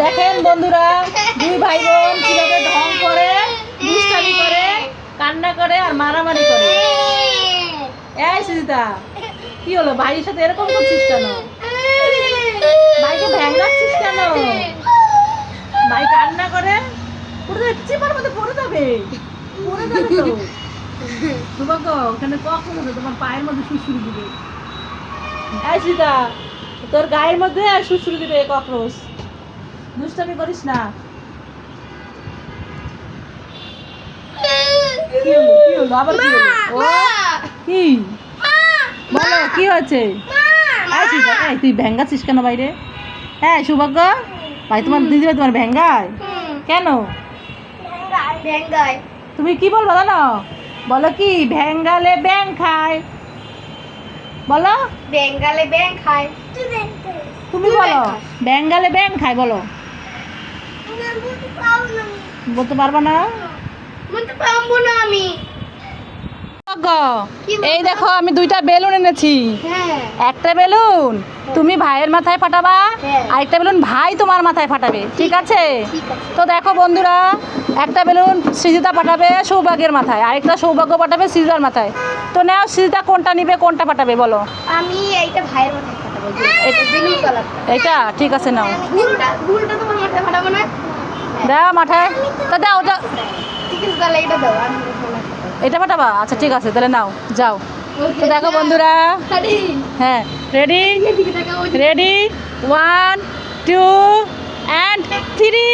দেখেন বন্ধুরা, দুই ভাই বোন কীভাবে ঢং করে, দুষ্টামি করে, কান্না করে আর মারামারি করে। এই সুজিতা, কি হলো? ভাইয়ের সাথে এরকম করছিস কেন? ভাইকে ভ্যাঙ্গাচ্ছিস কেন? ভাই কান্না করে পুরো চিপার মধ্যে পড়ে যাবে। পড়ে যাবে তো। সুভাগ্য ওখানে কখন আছে তোমার পায়ের মধ্যে শুশুরি দিবে। এই সীতা তোর গায়ের মধ্যে শুশুরি দিবে ককরোচ। দুষ্টামি করিস না। কি হলো আবার কি হলো? কি? বলো কি হয়েছে? এই তুই ভেঙ্গাছিস কেন বাইরে? হ্যাঁ সৌভাগ্য ভাই তোমার তোমার ভেঙ্গায়? কেন? তুমি কি বলব জানো? বলো কি ভেঙ্গালে ব্যাং খায়। বলো। বেঙ্গালে ব্যাং খায়। তুমি বলো বেঙ্গালে ব্যাং খায় বলো। বলতে পারবা না? বলতে পারব না আমি এই দেখো আমি দুইটা বেলুন এনেছি। হ্যাঁ একটা বেলুন তুমি ভাইয়ের মাথায় ফাটাবা হ্যাঁ। আরেকটা বেলুন ভাই তোমার মাথায় ফাটাবে ঠিক আছে? তো দেখো বন্ধুরা একটা বেলুন সৃজিতা পাঠাবে সৌভাগ্যের মাথায় আরেকটা সৌভাগ্য পাঠাবে সৃজিতার মাথায়। তো নাও সৃজিতা কোনটা নিবে কোনটা পাঠাবে বলো। আমি এইটা ভাইয়ের মাথায় ফাটাবো এটা ঠিক আছে নাও। ভুলটা তোমার মাথায় ফাটাবো না দাও মাথায় তা দাও ওটা এটা পাঠাবা? আচ্ছা ঠিক আছে তাহলে নাও যাও। তো দেখো বন্ধুরা হ্যাঁ ready ready one two and three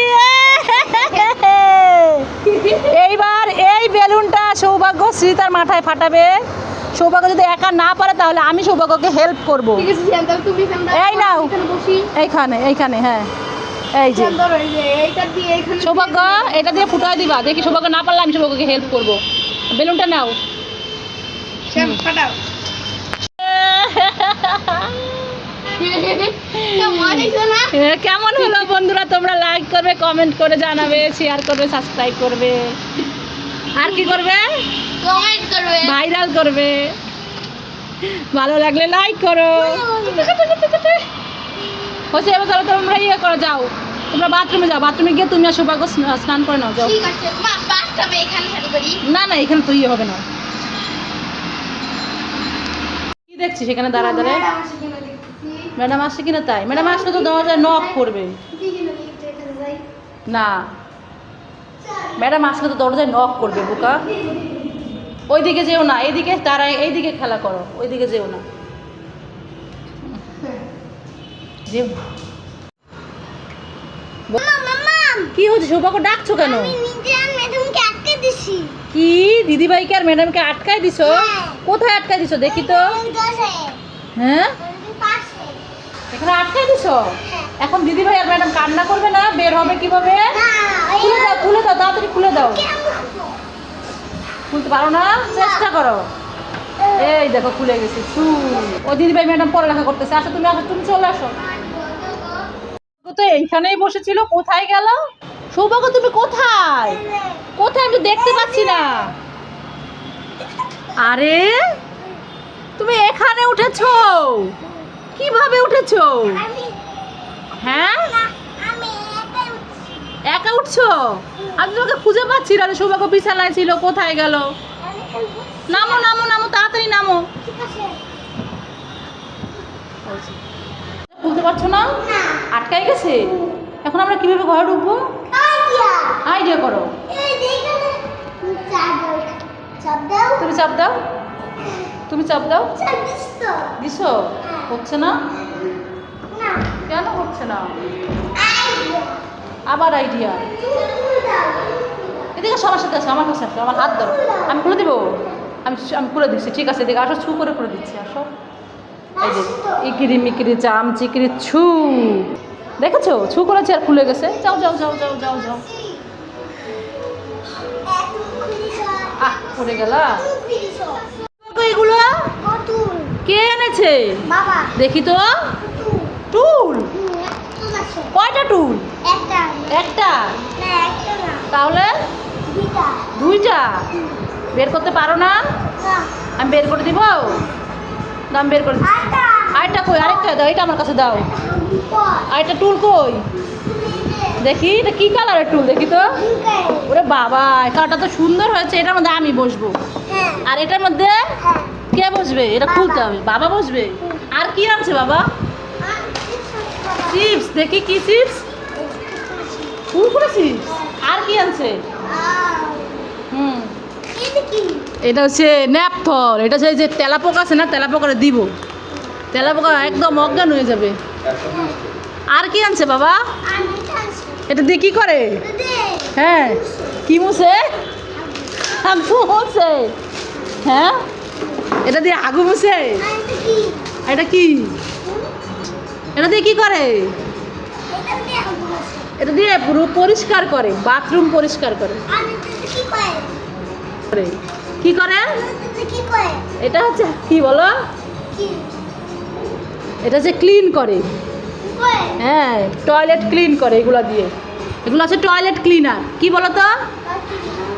এইবার এই বেলুনটা সৌভাগ্য সীতার মাথায় ফাটাবে। সৌভাগ্য যদি একা না পারে তাহলে আমি সৌভাগ্যকে হেল্প করব। এই নাও। এইখানে এইখানে হ্যাঁ। এই যে। সৌভাগ্য এটা দিয়ে ফুটাই দিবা। দেখি সৌভাগ্য না পারলে আমি সৌভাগ্যকে হেল্প করব। বেলুনটা নাও। কেমন হলো বন্ধুরা? তোমরা লাইক করবে কমেন্ট করে জানাবে শেয়ার করবে সাবস্ক্রাইব করবে। আর কি করবে? কমেন্ট করবে। ভাইরাল করবে। ভালো লাগলে লাইক করো। হচ্ছে এবার তাহলে তোমরা ইয়ে করো যাও। তোমরা বাথরুমে যাও বাথরুমে গিয়ে তুমি আর সৌভাগ্য স্না- স্নান করে নাও যাও। ঠিক আছে মা ফার্স্ট এখানে শুরু করি না না এখানে তো ইয়ে হবে না। কি দেখছিস এখানে দাঁড়ায় দাঁড়ায় ম্যাডাম আসছে কিনা তাই? ম্যাডাম আসলে তো দরজায় নক করবে। না। ম্যাডাম আসলে তো দরজায় নক করবে বোকা। ওইদিকে যেও না এইদিকে তারা এইদিকে খেলা করো ওইদিকে যেও না। যেও। না। কি হচ্ছে সৌভাগ্য ডাকছো কেন? কি? দিদিভাইকে আর ম্যাডামকে আটকাই দিছো? হ্যাঁ। কোথায় আটকাই দিছো? দেখি তো। হ্যাঁ? এখানে আটকাই দিছো? এখন দিদিভাই আর ম্যাডাম কান্না করবে না? বের হবে কীভাবে? খুলে দাও খুলে দাও তাড়াতাড়ি খুলে দাও। খুলতে পারো না? চেষ্টা করো। এই দেখো খুলে গেছে। ও দিদিভাই ম্যাডাম পড়ালেখা করতেছে। আসো তুমি আসো তুমি চলে আসো। তো এইখানেই বসেছিল কোথায় গেল? সৌভাগ্য তুমি কোথায়? কোথায়? আমি দেখতে পাচ্ছি না। আরে তুমি এখানে উঠেছো? কীভাবে উঠেছো? হ্যাঁ? একা উঠছো? আমি তোমাকে খুঁজে পাচ্ছি না সৌভাগ্য বিছানায় ছিল কোথায় গেল? নামো নামো নামো তাড়াতাড়ি নামো। বুঝতে পারছ না। আটকাই গেছে? এখন আমরা কীভাবে ঘরে ঢুকবো? আইডিয়া। করো। তুমি চাপ দাও? তুমি চাপ দাও? দিছো? হচ্ছে না? কেন হচ্ছে না? আবার আইডিয়া। এদিকে সবার সাথে আসো আমার কাছে আসো আমার হাত ধরো। আমি খুলে দিব? আমি আমি খুলে দিচ্ছি ঠিক আছে এদিকে আসো ছু করে করে দিচ্ছি আসো। ইকিরি মিকিরি চাম চিকিরি ছু। দেখেছ? ছু করেছে আর খুলে গেছে। যাও যাও যাও যাও যাও যাও। আহ পড়ে গেলা? এগুলো কে এনেছে? দেখি তো। টুল? কয়টা টুল? একটা। তাহলে? দুইটা। বের করতে পারো না। আমি বের করে দিব? দাম বের করে আরেকটা কই? আরেকটা দাও এটা আমার কাছে দাও। আরেকটা টুল কই? দেখি এটা কি কালারের টুল দেখি তো? ওরে বাবা কালারটা তো সুন্দর হয়েছে এটার মধ্যে আমি বসবো। আর এটার মধ্যে কে বসবে? এটা খুলতে হবে। বাবা বসবে? আর কি আছে বাবা? চিপস দেখি কি চিপস? কুরকুরে চিপস আর কি আছে হুম এটা হচ্ছে ন্যাপথর। এটা হচ্ছে যে তেলাপোকা আছে না তেলাপোকারে দিব। তেলাপোকা একদম অজ্ঞান হয়ে যাবে। আর কি আনছে বাবা? এটা দিয়ে কি করে? হ্যাঁ কি মুছে? মুছে। হ্যাঁ এটা দিয়ে আগু মুছে। এটা কি? এটা দিয়ে কি করে? এটা দিয়ে পুরো পরিষ্কার করে বাথরুম পরিষ্কার করে? করে। কি করে? এটা হচ্ছে কি বলো? এটা হচ্ছে ক্লিন করে। হ্যাঁ টয়লেট ক্লিন করে এগুলো দিয়ে। এগুলো আছে টয়লেট ক্লিনার কি বলো তো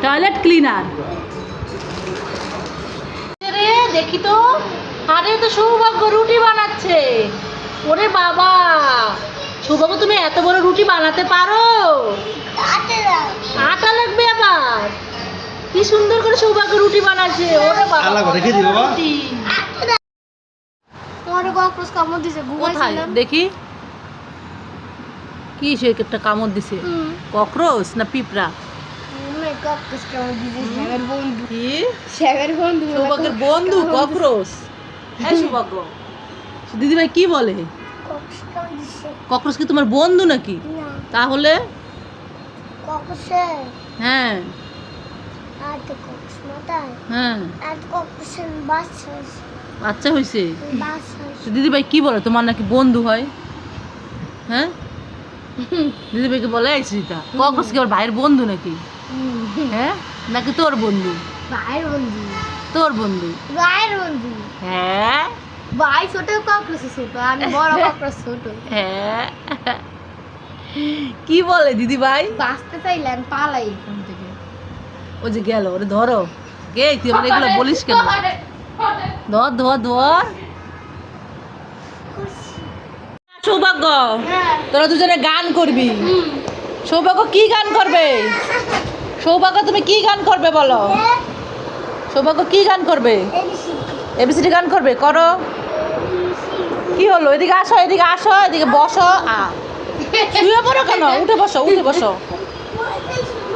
টয়লেট ক্লিনার দেখি তো। আরে তো সৌভাগ্য রুটি বানাচ্ছে। ওরে বাবা। সৌভাগ্য তুমি এত বড় রুটি বানাতে পারো? আটা লাগবে আবার? কি সুন্দর করে সৌভাগ্য রুটি বানাচ্ছে। ওরে বাবা আলাদা রেখে। তোমার কক্রোচ কামড় দিছে ঘুমাইছিলাম। দেখি। কি সে একটা কামড় দিছে? ককরোচ না পিঁপড়া? কক্রোচ কামড় দিছে শ্যামের বন্ধু। কি? শ্যামের বন্ধু সৌভাগ্যের বন্ধু ককরোচ হ্যাঁ সৌভাগ্য। দিদিভাই কি বলে? ককরোচ কি তোমার বন্ধু নাকি? তাহলে? হ্যাঁ আর তো কক্রোচ মাথায় হ্যাঁ। বাচ্চা হয়েছে। আছে দিদিভাই কি বলে? তোমার নাকি বন্ধু হয়? হ্যাঁ? বলে এই শ্রীতা ককরোচ কি ওর ভাইয়ের বন্ধু নাকি? হ্যাঁ? নাকি তোর বন্ধু? ভাইয়ের বন্ধু। তোর বন্ধু? ভাইয়ের বন্ধু। হ্যাঁ? ভাই ছোট কক্রোচ ছোট? আমি বড় ছোট? হ্যাঁ? কি বলে দিদি ভাই বাঁচতে চাইলেন পালাই এখান থেকে। ও যে গেল, ওরে ধরো। গে তুই আমার এগুলো বলিস কেন? ধর ধর ধর। সৌভাগ্য, তোরা দুজনে গান করবি। সৌভাগ্য কি গান করবে? সৌভাগ্য, তুমি কি গান করবে বলো? সৌভাগ্য কি গান করবে? এবিসিডি গান করবে? করো। কি হলো? এদিকে আসো এদিকে আসো, এদিকে বসো। আ। শুয়ে পড়ো কেন? উঠে বসো উঠে বসো।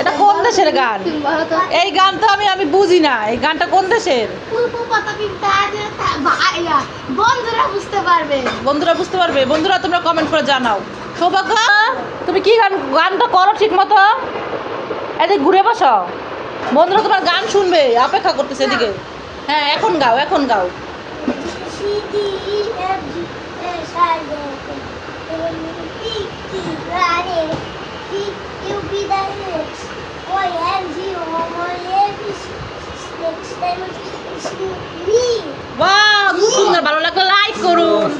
এটা কোন দেশের গান? এই গান তো আমি আমি বুঝি না। এই গানটা কোন দেশের? বন্ধুরা বুঝতে পারবে। বন্ধুরা বুঝতে পারবে। বন্ধুরা তোমরা কমেন্ট করে জানাও। সৌভাগ্য তুমি কি গান গানটা করো ঠিক মতো এদিকে ঘুরে বসো। বন্ধুরা তোমার গান শুনবে অপেক্ষা করতেছে এদিকে। হ্যাঁ এখন গাও এখন গাও। বাহ খুব সুন্দর ভালো লাগল লাইক করুন।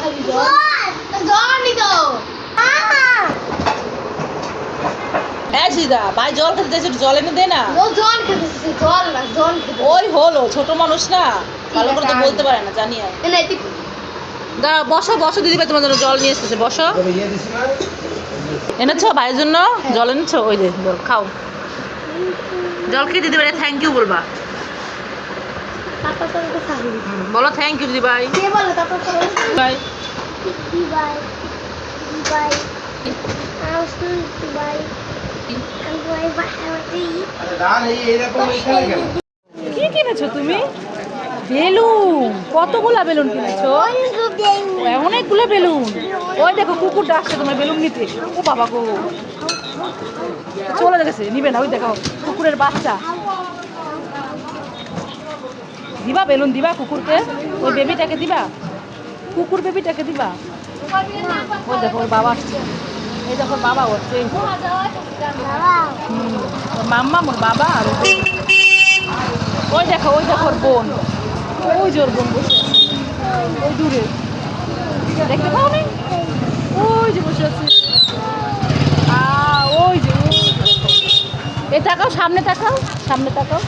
খালি তো হ্যাঁ সিদা ভাই জল খেতে চাইছে জল এনে দে না। ও না ওই হলো ছোট মানুষ না। ভালো করে তো বলতে পারে না জানি আর দাঁড়াও, বসো বসো দিদি ভাই তোমার জন্য জল নিয়ে এসেছে বসো। এনেছো ভাইয়ের জন্য? জল এনেছো? ওই যে বল খাও। জল খেয়ে দিদি ভাই থ্যাংক ইউ বলবা। বলো থ্যাংক ইউ দিদি ভাই to কি কিনেছো তুমি? বেলুন। কতগুলা বেলুন কিনেছো? অনেকগুলো বেলুন। ওই দেখো কুকুর ডাকছে তোমার বেলুন নিতে ও বাবা গো। চলে গেছে, নিবে না, ওই দেখো, কুকুরের বাচ্চা। দিবা বেলুন, দিবা কুকুরকে? ওই বেবিটাকে দিবা? কুকুর বেবিটাকে দিবা? ওই দেখো, ওর বাবা আসছে। এই দেখো বাবা হচ্ছে। মাম্মা মোর বাবা আর ওই দেখো। ওই দেখো ওর বোন। ওই যে ওর বোন বসে ওই দূরে। দেখতে পাও ওই যে বসে আছে। ওই যে এই সামনে তাকাও সামনে তাকাও।